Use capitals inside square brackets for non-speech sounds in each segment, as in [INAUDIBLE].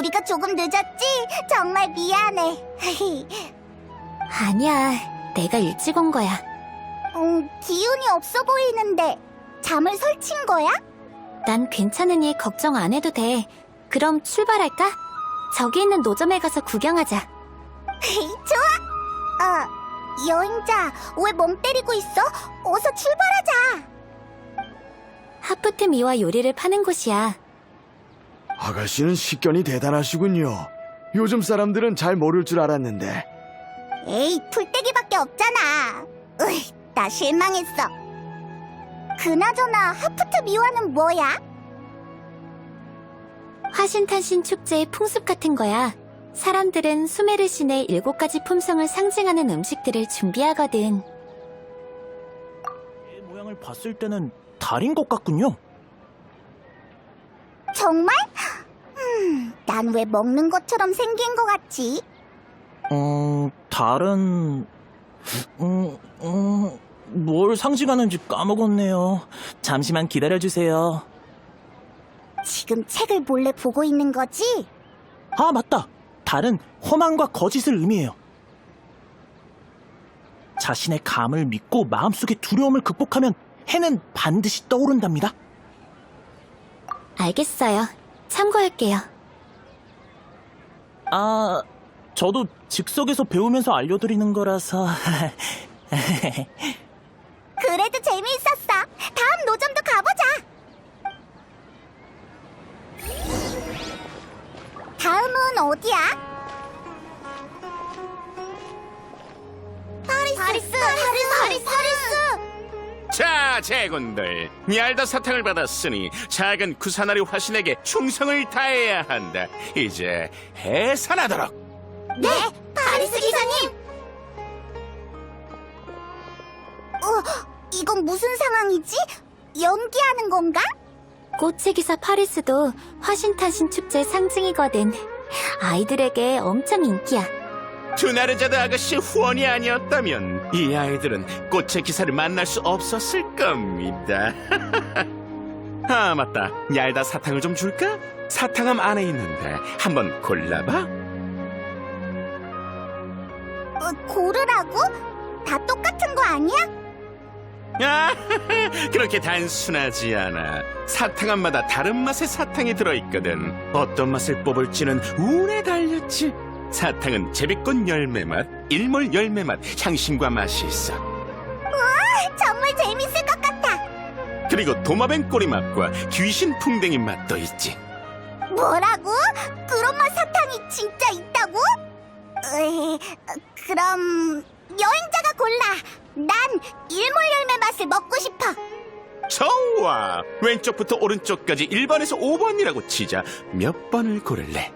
우리가 조금 늦었지? 정말 미안해. [LAUGHS] 아니야, 내가 일찍 온 거야. 음, 기운이 없어 보이는데 잠을 설친 거야? 난 괜찮으니 걱정 안 해도 돼. 그럼 출발할까? 저기 있는 노점에 가서 구경하자. [LAUGHS] 좋아. 어, 여행자 왜 멍 때리고 있어? 어서 출발하자. 하프트 미와 요리를 파는 곳이야. 아가씨는 식견이 대단하시군요. 요즘 사람들은 잘 모를 줄 알았는데. 에이, 풀떼기밖에 없잖아. 으이, 나 실망했어. 그나저나 하프트 미화는 뭐야? 화신탄신 축제의 풍습 같은 거야. 사람들은 수메르 신의 일곱 가지 품성을 상징하는 음식들을 준비하거든. 이 모양을 봤을 때는 달인 것 같군요. 정말? 음, 난왜 먹는 것처럼 생긴 것 같지? 음, 달은 음, 음, 뭘 상징하는지 까먹었네요. 잠시만 기다려주세요. 지금 책을 몰래 보고 있는 거지? 아, 맞다. 달은 허망과 거짓을 의미해요. 자신의 감을 믿고 마음속의 두려움을 극복하면 해는 반드시 떠오른답니다. 알겠어요. 참고할게요. 아, 저도 즉석에서 배우면서 알려드리는 거라서. [LAUGHS] 자, 제군들. 얄다 사탕을 받았으니 작은 구사나리 화신에게 충성을 다해야 한다. 이제 해산하도록. 네, 파리스 기사님. 어, 이건 무슨 상황이지? 연기하는 건가? 꽃의 기사 파리스도 화신탄신 축제 상징이거든. 아이들에게 엄청 인기야. 두나르자드 아가씨 후원이 아니었다면 이 아이들은 꽃의 기사를 만날 수 없었을 겁니다. [LAUGHS] 아, 맞다. 얄다 사탕을 좀 줄까? 사탕함 안에 있는데 한번 골라봐. 어, 고르라고? 다 똑같은 거 아니야? 아, [LAUGHS] 그렇게 단순하지 않아. 사탕함마다 다른 맛의 사탕이 들어있거든. 어떤 맛을 뽑을지는 운에 달렸지. 사탕은 제비꽃 열매 맛, 일몰 열매 맛, 향신과 맛이 있어. 정말 재밌을 것 같아. 그리고 도마뱀 꼬리 맛과 귀신 풍뎅이 맛도 있지. 뭐라고? 그런 맛 사탕이 진짜 있다고? 으이, 그럼 여행자가 골라. 난 일몰 열매 맛을 먹고 싶어. 좋아. 왼쪽부터 오른쪽까지 1번에서 5번이라고 치자. 몇 번을 고를래?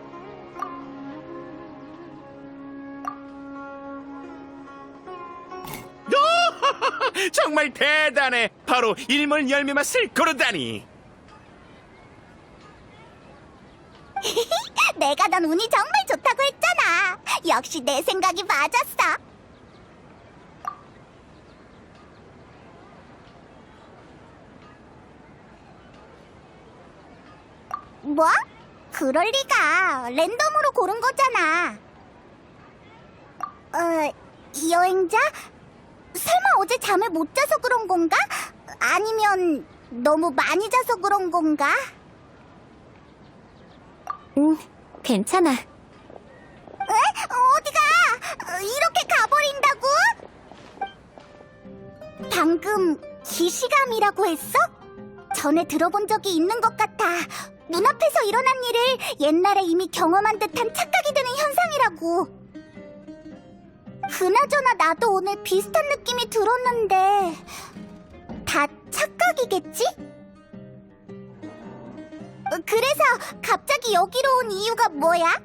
정말 대단해. 바로 일몰 열매 맛을 고르다니. [LAUGHS] 내가 넌 운이 정말 좋다고 했잖아. 역시 내 생각이 맞았어. 뭐? 그럴 리가. 랜덤으로 고른 거잖아. 어, 여행자? 설마 어제 잠을 못 자서 그런 건가? 아니면 너무 많이 자서 그런 건가? 응, 괜찮아. 에? 어디가? 어, 이렇게 가버린다고? 방금 기시감이라고 했어? 전에 들어본 적이 있는 것 같아. 눈앞에서 일어난 일을 옛날에 이미 경험한 듯한 착각이 드는 현상이라고. 그나저나 나도 오늘 비슷한 느낌이 들었는데 다 착각이겠지? 어, 그래서 갑자기 여기로 온 이유가 뭐야?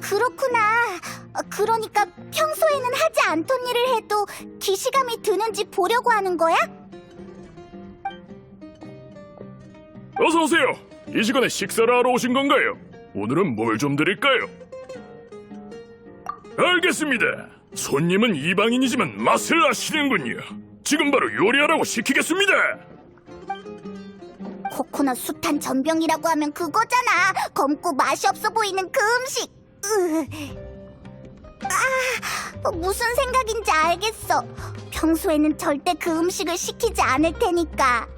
그렇구나. 어, 그러니까 평소에는 하지 않던 일을 해도 기시감이 드는지 보려고 하는 거야? 어서 오세요. 이 시간에 식사를 하러 오신 건가요? 오늘은 뭘 좀 드릴까요? 알겠습니다. 손님은 이방인이지만 맛을 아시는군요. 지금 바로 요리하라고 시키겠습니다. 코코넛 수탄 전병이라고 하면 그거잖아. 검고 맛이 없어 보이는 그 음식. 으. 아, 무슨 생각인지 알겠어. 평소에는 절대 그 음식을 시키지 않을 테니까.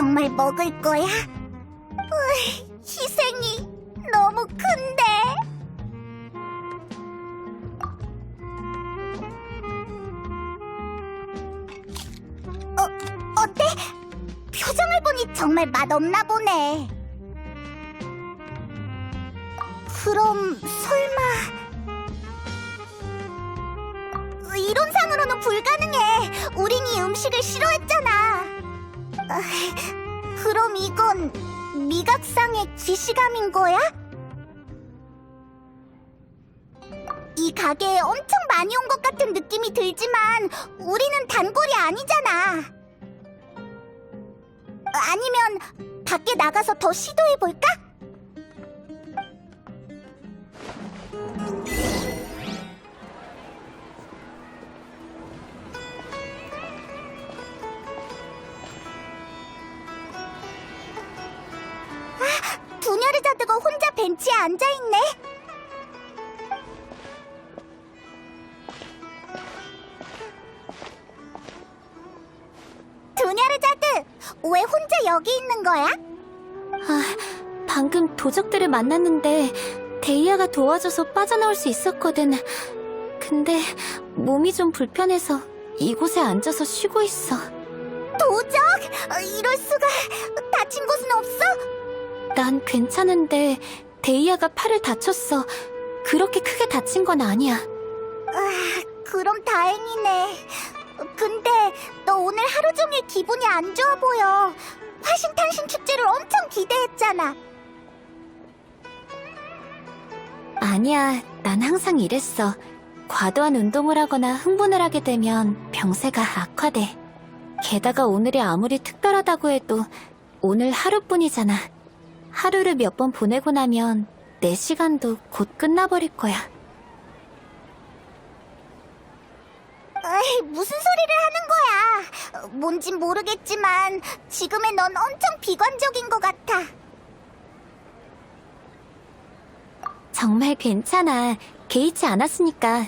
정말 먹을 거야? 으이, 희생이 너무 큰데. 어, 어때? 표정을 보니 정말 맛없나 보네. 그럼 설마 이론상으로는 불가능해. 우린 이 음식을 싫어했잖아. 아, 그럼 이건 미각상의 기시감인 거야? 이 가게에 엄청 많이 온 것 같은 느낌이 들지만 우리는 단골이 아니잖아. 아니면 밖에 나가서 더 시도해 볼까? 벤치에 앉아 있네. 분열의 자드, 왜 혼자 여기 있는 거야? 아, 방금 도적들을 만났는데 데이아가 도와줘서 빠져나올 수 있었거든. 근데 몸이 좀 불편해서 이곳에 앉아서 쉬고 있어. 도적? 어, 이럴 수가. 다친 곳은 없어? 난 괜찮은데 데이아가 팔을 다쳤어. 그렇게 크게 다친 건 아니야. 아, 그럼 다행이네. 근데 너 오늘 하루 종일 기분이 안 좋아 보여. 화신탄신 축제를 엄청 기대했잖아. 아니야, 난 항상 이랬어. 과도한 운동을 하거나 흥분을 하게 되면 병세가 악화돼. 게다가 오늘이 아무리 특별하다고 해도 오늘 하루뿐이잖아. 하루를 몇 번 보내고 나면 내 시간도 곧 끝나버릴 거야. 에이, 무슨 소리를 하는 거야? 어, 뭔진 모르겠지만 지금의 넌 엄청 비관적인 것 같아. 정말 괜찮아. 개의치 않았으니까.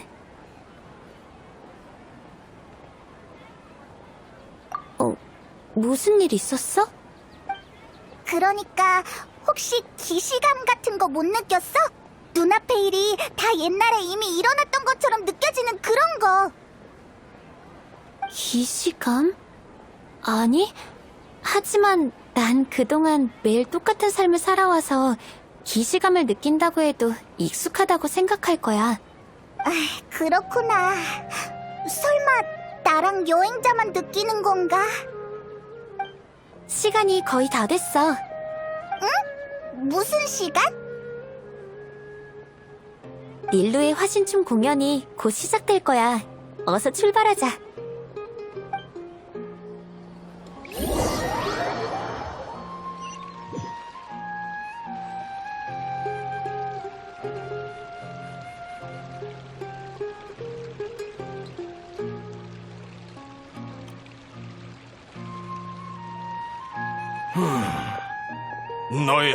어, 무슨 일 있었어? 그러니까 혹시 기시감 같은 거 못 느꼈어? 눈앞의 일이 다 옛날에 이미 일어났던 것처럼 느껴지는 그런 거. 기시감? 아니, 하지만 난 그동안 매일 똑같은 삶을 살아와서 기시감을 느낀다고 해도 익숙하다고 생각할 거야. 그렇구나. 설마 나랑 여행자만 느끼는 건가? 시간이 거의 다 됐어. 무슨 시간? 닐루의 화신춤 공연이 곧 시작될 거야. 어서 출발하자.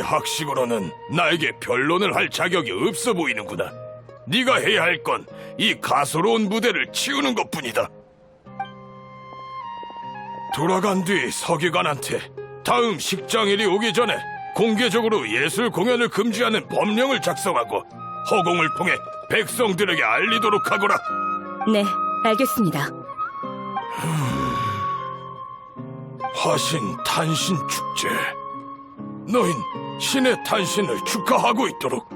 학식으로는 나에게 변론을 할 자격이 없어 보이는구나. 네가 해야 할 건 이 가소로운 무대를 치우는 것뿐이다. 돌아간 뒤 서기관한테 다음 식장일이 오기 전에 공개적으로 예술 공연을 금지하는 법령을 작성하고 허공을 통해 백성들에게 알리도록 하거라. 네, 알겠습니다. 화신 탄신 축제. 너흰 신의 탄신을 축하하고 있도록.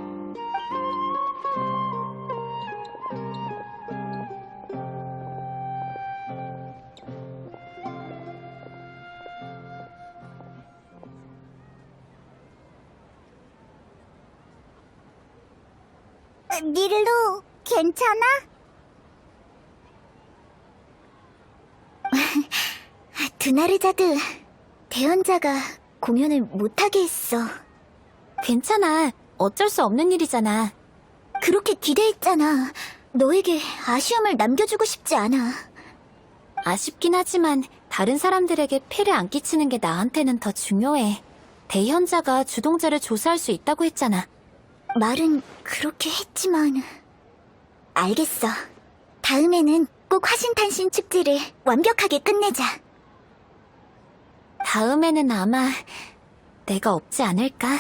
닐루, 괜찮아? [LAUGHS] 드나르자드, 대연자가 공연을 못하게 했어. 괜찮아. 어쩔 수 없는 일이잖아. 그렇게 기대했잖아. 너에게 아쉬움을 남겨주고 싶지 않아. 아쉽긴 하지만 다른 사람들에게 폐를 안 끼치는 게 나한테는 더 중요해. 대현자가 주동자를 조사할 수 있다고 했잖아. 말은 그렇게 했지만. 알겠어. 다음에는 꼭 화신탄신 축제를 완벽하게 끝내자. 다음에는 아마 내가 없지 않을까?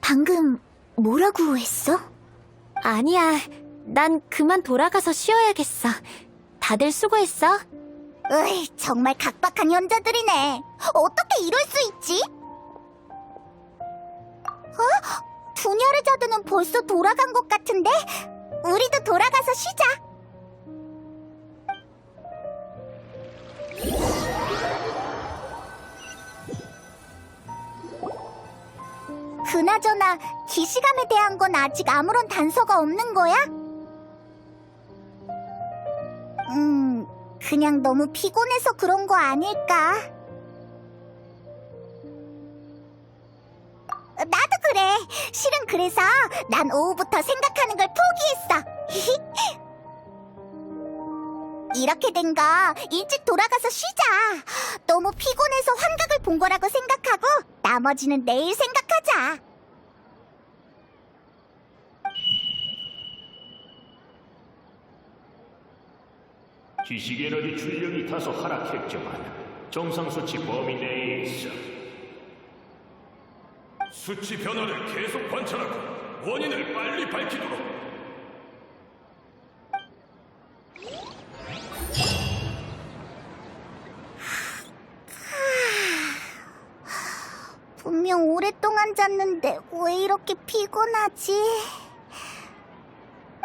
방금 뭐라고 했어? 아니야. 난 그만 돌아가서 쉬어야겠어. 다들 수고했어. 으이, 정말 각박한 현자들이네. 어떻게 이럴 수 있지? 어? 두냐르자드는 벌써 돌아간 것 같은데? 우리도 돌아가서 쉬자. 그나저나 기시감에 대한 건 아직 아무런 단서가 없는 거야? 음, 그냥 너무 피곤해서 그런 거 아닐까? 나도 그래. 실은 그래서 난 오후부터 생각하는 걸 포기했어. [LAUGHS] 이렇게 된 거 일찍 돌아가서 쉬자. 너무 피곤해서 환각을 본 거라고 생각하고 나머지는 내일 생각하자. 기식 에너지 출력이 다소 하락했지만 정상 수치 범위 내에 있어. 수치 변화를 계속 관찰하고 원인을 빨리 밝히도록. 분명 오랫동안 잤는데 왜 이렇게 피곤하지?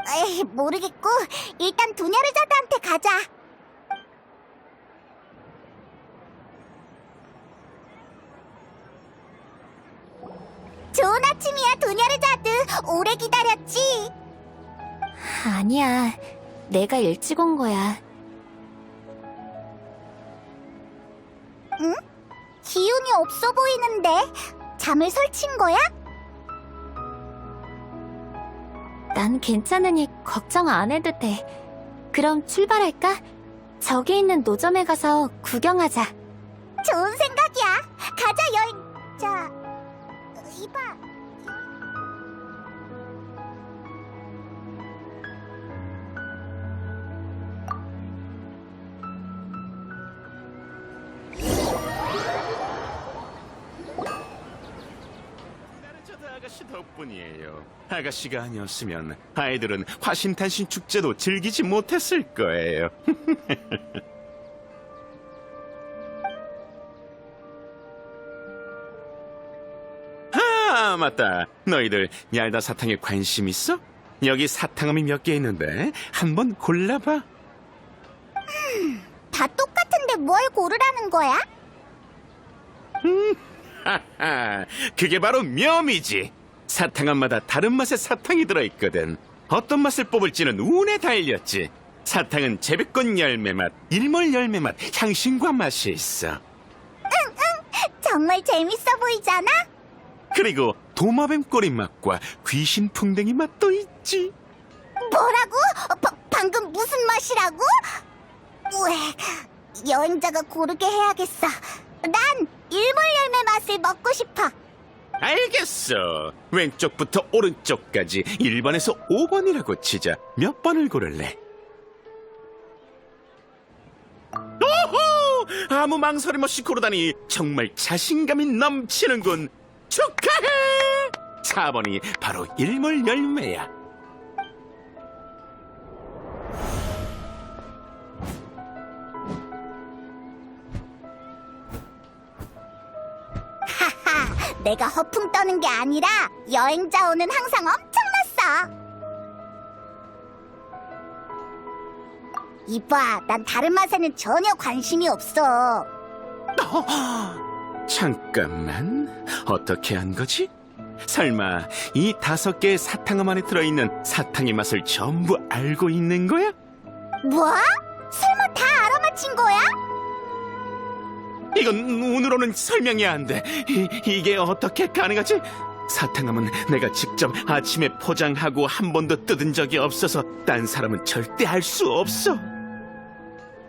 에이, 모르겠고 일단 두냐르자드한테 가자. 좋은 아침이야, 두냐르자드. 오래 기다렸지? 아니야. 내가 일찍 온 거야. 기운이 없어 보이는데 잠을 설친 거야? 난 괜찮으니 걱정 안 해도 돼. 그럼 출발할까? 저기 있는 노점에 가서 구경하자. 좋은 생각이야. 가자 여행. 자, 이봐. 아가씨 덕분이에요. 아가씨가 아니었으면 아이들은 화신탄신 축제도 즐기지 못했을 거예요. [LAUGHS] 아, 맞다. 너희들 얄다 사탕에 관심 있어? 여기 사탕함이 몇 개 있는데 한번 골라봐. 다 똑같은데 뭘 고르라는 거야? 하하, [LAUGHS] 그게 바로 묘미지. 사탕함마다 다른 맛의 사탕이 들어있거든. 어떤 맛을 뽑을지는 운에 달렸지. 사탕은 제비꽃 열매 맛, 일몰 열매 맛, 향신과 맛이 있어. 정말 재밌어 보이잖아. 그리고 도마뱀 꼬리 맛과 귀신 풍뎅이 맛도 있지. 뭐라고? 어, 바- 방금 무슨 맛이라고? 왜 여행자가 고르게 해야겠어. 난 일몰 열매 맛을 먹고 싶어. 알겠어. 왼쪽부터 오른쪽까지 1번에서 5번이라고 치자. 몇 번을 고를래? 오호! 아무 망설임 없이 고르다니 정말 자신감이 넘치는군. 축하해! 4번이 바로 일몰 열매야. 내가 허풍 떠는 게 아니라 여행자 오는 항상 엄청났어. 이봐, 난 다른 맛에는 전혀 관심이 없어. 잠깐만, 어떻게 한 거지? 설마 이 다섯 개의 사탕함 안에 들어있는 사탕의 맛을 전부 알고 있는 거야? 뭐? 설마 다 알아맞힌 거야? 이건 눈으로는 설명이 안 돼. 이, 이게 어떻게 가능하지? 사탕함은 내가 직접 아침에 포장하고 한 번도 뜯은 적이 없어서 딴 사람은 절대 알 수 없어.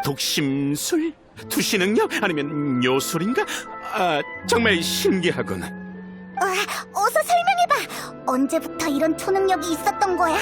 독심술? 투시 능력? 아니면 요술인가? 아, 정말 신기하군. 와, 어서 설명해봐. 언제부터 이런 초능력이 있었던 거야?